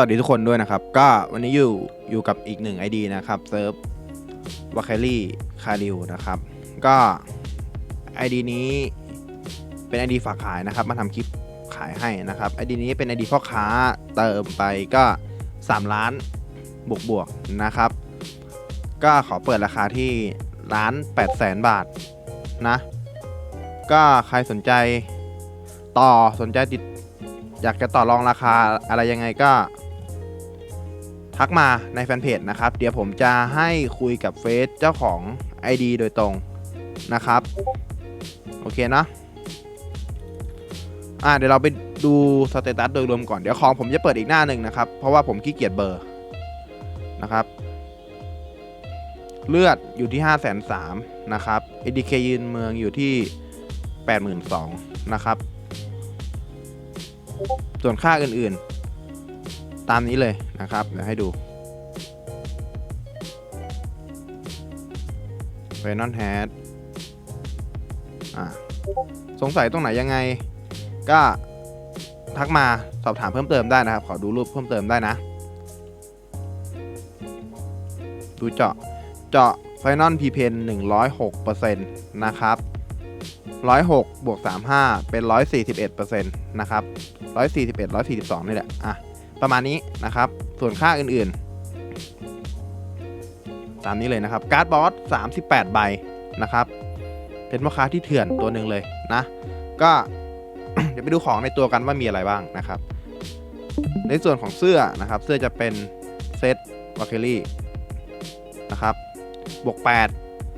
วัสดีทุกคนด้วยนะครับ ก็วันนี้อยู่อยู่กับอีกหนึ่ง ID นะครับเซิร์ฟวาเคลี่คาริวนะครับ ก็ ID นี้เป็น ID ฝากขายนะครับ มาทำคลิปขายให้นะครับ ID นี้เป็น ID พ่อค้าเติมไปก็ 3 ล้านบวกบวกนะครับ ก็ขอเปิดราคาที่ล้าน8แสนบาทนะ ก็ใครสนใจต่อสนใจติดอยากจะต่อรองราคาอะไรยังไงก็ ทักมาในแฟนเพจนะครับ เดี๋ยวผมจะให้คุยกับเฟซเจ้าของ ID โดยตรงนะครับ โอเคนะอ่าเดี๋ยวเราไปดูสเตตัสโดยรวมก่อน เดี๋ยวของผมจะเปิดอีกหน้าหนึ่งนะครับ เพราะว่าผมขี้เกียจเบอร์นะครับ เลือดอยู่ที่ 5 3 0 0 0นะครับ ADK ยืนเมืองอยู่ที่ 82,000นะครับ ส่วนค่าอื่นๆ ตามนี้เลยนะครับ เดี๋ยวให้ดูเฟนอนแฮดอ่าสงสัยตรงไหนยังไง ก็ทักมาสอบถามเพิ่มเติมได้นะครับ ขอดูรูปเพิ่มเติมได้นะ ดูเจาะ เจาะไฟนอลพีเพน106%นะครับ 106 บวก 35 เป็น 141%นะครับ 141 142 นี่แหละ อะ ประมาณนี้นะครับ ส่วนค่าอื่นๆ ตามนี้เลยนะครับ การ์ดบอส 38 ใบนะครับ เป็นพ่อค้าที่เถื่อนตัวหนึ่งเลยนะ ก็เดี๋ยวไปดูของในตัวกันว่ามีอะไรบ้างนะครับ ในส่วนของเสื้อนะครับ เสื้อจะเป็นเซตวาเคลี่นะครับ บวก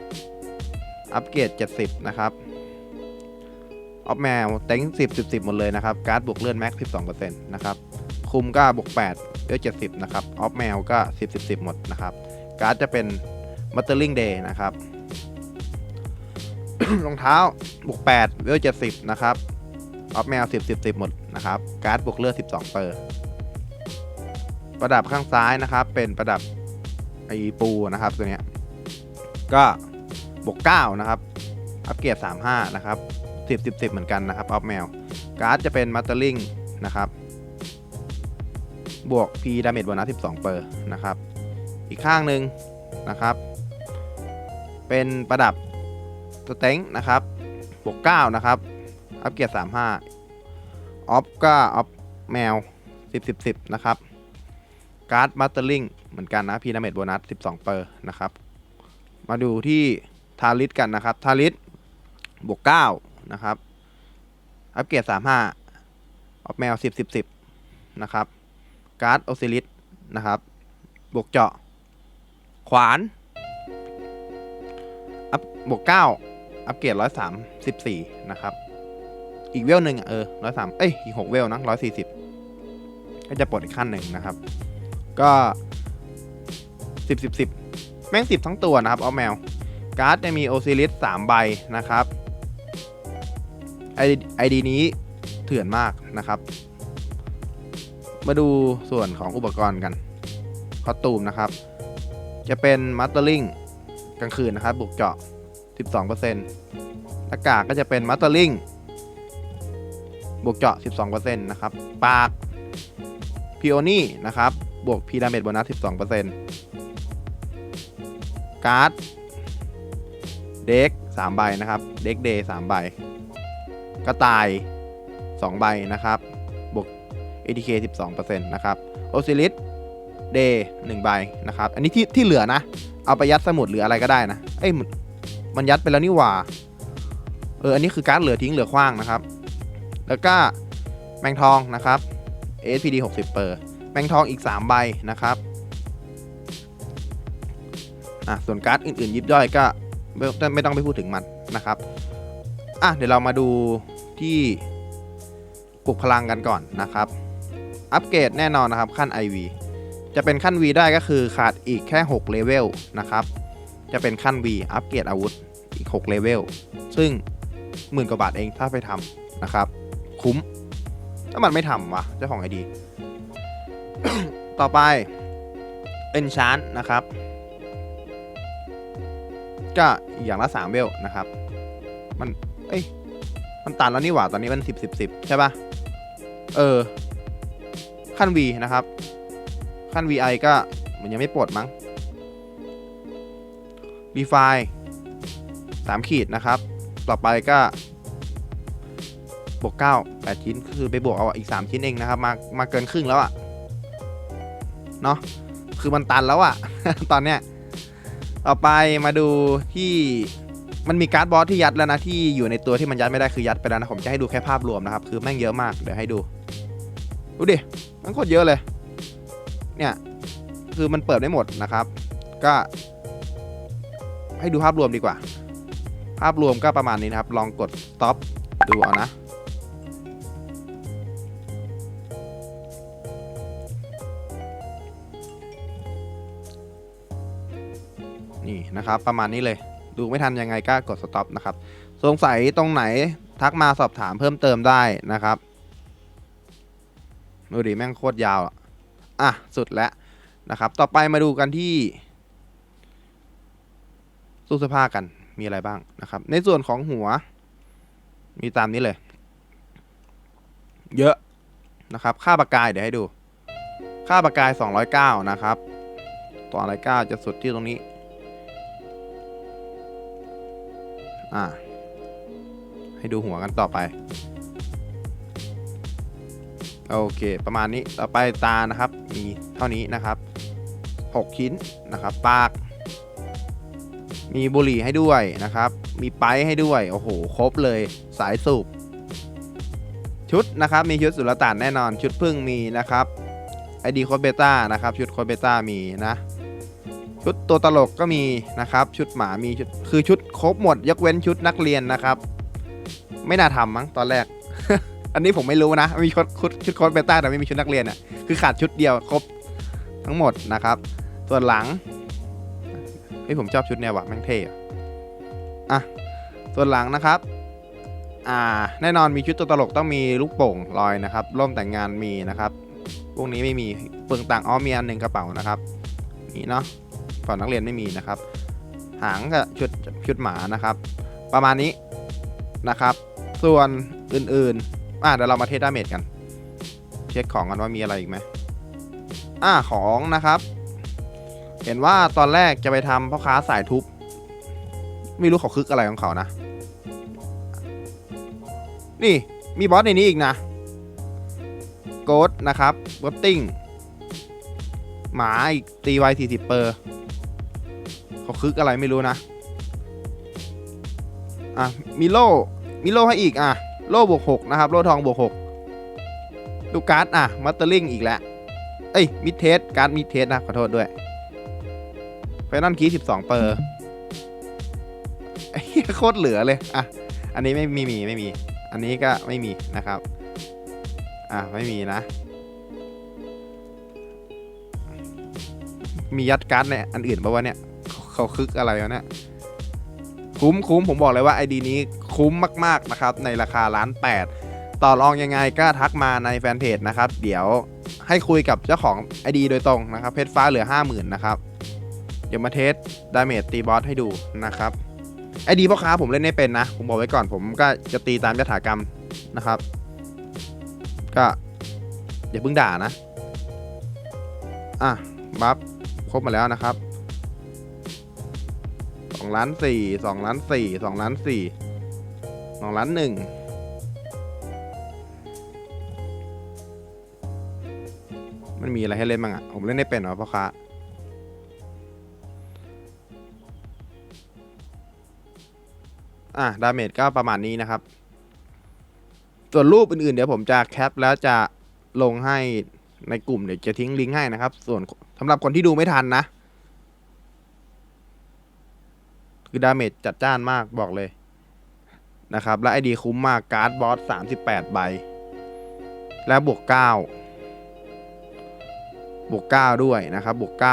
8 อัปเกรด 70 นะครับออฟแมวเต็ง10 10 10 หมดเลยนะครับ การ์ดบวกเลื่อนแม็ก12%นะครับ คุมก็บวก8เลือ70 นะครับ ออฟแมวก็ 10 10 10 หมดนะครับ การ์ดจะเป็นมัตเตอร์ลิงเดย์นะครับ รองเท้าบวก8เลือ70 นะครับ ออฟแมว 10 10 10 หมดนะครับ การ์ดบวกเลือด 12 เปอร์ ประดับข้างซ้ายนะครับ เป็นประดับไอปูนะครับตัวเนี้ย ก็บวก9นะครับ อัปเกรด35 นะครับ 10 10 10 เหมือนกันนะครับ ออฟแมว การ์ดจะเป็นมัตเตอร์ลิงนะครับ บวก P ดาเมจโบนัส12 เปอร์นะครับ อีกข้างหนึ่งนะครับ เป็นประดับสเต็งนะครับ บวก 9 นะครับ อัปเกรด35 ออฟก็ออฟแมว 10 10 10 นะครับ การ์ดมัตเตอร์ลิงเหมือนกันนะ P ดาเมจโบนัส 12 เปอร์นะครับ มาดูที่ทาริสกันนะครับ ทาริสบวก 9 นะครับ อัปเกรด35 ออฟแมว 10 10 10 นะครับ การ์ดโอซิลิสนะครับบวกเจาะ ขวานอัพบวก9อัปเกรด134นะครับ อีกเวลหนึ่งอะเออ103เอ้ย อีก6เวลนะ140ก็จะปลดอีกขั้นหนึ่งนะครับ ก็10 10 10แม่ง10ทั้งตัวนะครับ เอาแมว การ์ดจะมีโอซิลิส3ใบนะครับอไอดีนี้เถื่อนมากนะครับ มาดูส่วนของอุปกรณ์กัน คอตูมนะครับ จะเป็นมัตเตอร์ลิงกลางคืนนะครับบวกเจาะ 12%หน้ากากก็จะเป็นมัตเตอร์ลิงบวกเจาะ 12%นะครับ ปากพิโอนี่นะครับ บวกพีดาเมจโบนัส 12%การ์ด เด็ก3ใบนะครับ เด็กเดย์3ใบ กระต่าย 2 ใบนะครับ ATK 12%นะครับโอซิลิสเดย์1ใบนะครับ อันนี้ที่ที่เหลือนะ เอาไปยัดสมุดหรืออะไรก็ได้นะ เอ้ยมันยัดไปแล้วนี่หว่า เออ อันนี้คือการ์ดเหลือทิ้งเหลือขว้างนะครับ แล้วก็แมงทองนะครับ SPD 60เปอร์แมงทองอีก 3 ใบนะครับอะส่วนการ์ดอื่นๆ ยิบย่อยก็ไม่ไม่ต้องไปพูดถึงมันนะครับอะเดี๋ยวเรามาดูที่ปลุกพลังกันก่อนนะครับ อัปเกรดแน่นอนนะครับขั้น IV จะเป็นขั้น V ได้ก็คือขาดอีกแค่6เลเวลนะครับ จะเป็นขั้น V อัปเกรดอาวุธอีก6เลเวลซึ่งหมื่นกว่าบาทเองถ้าไปทำนะครับ คุ้ม ถ้ามันไม่ทำวะเจ้าของไอดี ต่อไป Enchant นะครับ ก็อย่างละ3เวลนะครับ มัน เอ้ย มันตันแล้วนี่หว่า ตอนนี้มัน 10 10 10 ใช่ปะ่ะ เออ ขั้น V นะครับ ขั้น VI ก็มันยังไม่ปลดมั้งรีไฟสามขีดนะครับ ต่อไปก็บวกเก้าแปดชิ้นคือไปบวกเอาอีกสามชิ้นเองนะครับ มามาเกินครึ่งแล้วอะเนาะคือมันตันแล้วอะ ตอนเนี้ยต่อไปมาดูที่มันมีการ์ดบอสที่ยัดแล้วนะที่อยู่ในตัวที่มันยัดไม่ได้คือยัดไปแล้วนะผมจะให้ดูแค่ภาพรวมนะครับ คือแม่งเยอะมากเดี๋ยวให้ดู ดูดิ มันโคตรเยอะเลย เนี่ย คือมันเปิดไม่หมดนะครับ ก็ ให้ดูภาพรวมดีกว่า ภาพรวมก็ประมาณนี้นะครับ ลองกด stop ดูเอานะนี่นะครับประมาณนี้เลยดูไม่ทันยังไงก็กด stop นะครับ สงสัยตรงไหนทักมาสอบถามเพิ่มเติมได้นะครับ ดูดิแม่งโคตรยาวอะอะสุดแล้วนะครับ ต่อไปมาดูกันที่ตู้เสื้อผ้ากันมีอะไรบ้างนะครับ ในส่วนของหัว มีตามนี้เลย เยอะนะครับ ค่าปากกายเดี๋ยวให้ดู ค่าปากกาย 209 นะครับ209จะสุดที่ตรงนี้ อ่า ให้ดูหัวกันต่อไป โอเค ประมาณนี้ต่อไปตานะครับ มีเท่านี้นะครับ 6 ชิ้นนะครับ ปาก มีบุหรี่ให้ด้วยนะครับ มีไปให้ด้วย โอ้โห ครบเลย สายสูบ ชุดนะครับ มีชุดสุลต่านแน่นอน ชุดพึ่งมีนะครับไอดีโคเบต้านะครับ ชุดโคเบต้ามีนะ ชุดตัวตลกก็มีนะครับ ชุดหมามีชุดคือชุดครบหมด ยกเว้นชุดนักเรียนนะครับ ไม่น่าทำมั้งตอนแรก อันนี้ผมไม่รู้นะมีชุดชุดชุดโคดเบต้าแต่ไม่มีชุดนักเรียนอะคือขาดชุดเดียวครบทั้งหมดนะครับ ส่วนหลังเฮ้ยผมชอบชุดแนวว่ะแม่งเท่อะอะส่วนหลังนะครับอ่าแน่นอนมีชุดตัวตลกต้องมีลูกโป่งลอยนะครับร่มแต่งงานมีนะครับพวกนี้ไม่มีเปลืองต่างอ้อมีอันหนึ่งกระเป๋านะครับนี่เนาะฝั่งนักเรียนไม่มีนะครับ หางกับชุดชุดหมานะครับ ประมาณนี้นะครับ ส่วนอื่นๆ อะเดี๋ยวเรามาเทสดาเมจกัน เช็คของกันว่ามีอะไรอีกไหมอ่าของนะครับ เห็นว่าตอนแรกจะไปทำพ่อค้าสายทุบ ไม่รู้เขาคึกอะไรของเขานะ นี่มีบอสในนี้อีกนะโกดนะครับบอตติ้งหมาอีกตีไวสี่สิบเปอร์เขาคึกอะไรไม่รู้นะ อะมีโลมีโลให้อีกอะ โล่บวกหกนะครับ โล่ทองบวกหกดูการ์ดอะ มัตเตอร์ลิงอีกแล้ว เอ้ย มิดเทส การ์ดมิดเทสนะ ขอโทษด้วยไฟนอลคีสิบสองเปอร์โคตรเหลือเลย อะ อันนี้ไม่ม่มีไม่มี อันนี้ก็ไม่มีนะครับ อะ ไม่มีนะ มียัดการ์ดในอันอื่นปะวะเนี่ย เขาคึกอะไรวะเนี่ย คุ้มคุ้มผมบอกเลยว่าไอดีนี้ คุ้มมากๆนะครับในราคาล้านแปดต่อรองยังไงก็ทักมาในแฟนเพจนะครับ เดี๋ยวให้คุยกับเจ้าของไอดีโดยตรงนะครับ เพชรฟ้าเหลือ 50,000นะครับ เดี๋ยวมาเทสดาเมจตีบอสให้ดูนะครับไอดีพ่อค้าผมเล่นไม่เป็นนะ ผมบอกไว้ก่อนผมก็จะตีตามยถากรรมนะครับ ก็อย่าเพิ่งด่านะ อะ บัฟครบมาแล้วนะครับสองล้านสี่สองล้านสี่สองล้านสี่ สองล้านหนึ่งมันมีอะไรให้เล่นบ้างอะผมเล่นไม่เป็นหรอพ่อค้าอะ ดาเมจก็ประมาณนี้นะครับ ส่วนรูปอื่นๆ เดี๋ยวผมจะแคปแล้วจะลงให้ในกลุ่มเดี๋ยวจะทิ้งลิงก์ให้นะครับ ส่วนสำหรับคนที่ดูไม่ทันนะ คือดาเมจจัดจ้านมากบอกเลย นะครับ และไอดีคุ้มมากการ์ดบอส 38 ใบ และบวก 9 บวก 9 ด้วยนะครับ บวก 9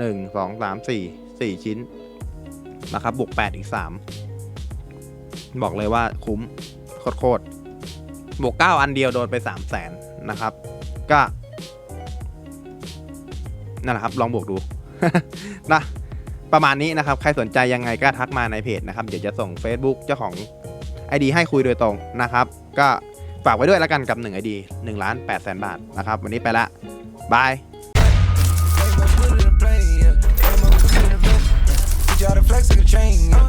1 2 3 4 4 ชิ้นนะครับ บวก 8 อีก 3 บอกเลยว่าคุ้มโคตรบวก 9 อันเดียวโดนไป 3 0 0แสนนะครับ ก็นั่นแหละครับ ลองบวกดูนะประมาณนี้นะครับ ใครสนใจยังไงก็ทักมาในเพจนะครับ เดี๋ยวจะส่ง Facebook เจ้าของ ID ให้คุยโดยตรงนะครับ ก็ฝากไว้ด้วยแล้วกันกับ 1 ID 1ล้าน8แสนบาทนะครับ วันนี้ไปละบาย Flex like a chain.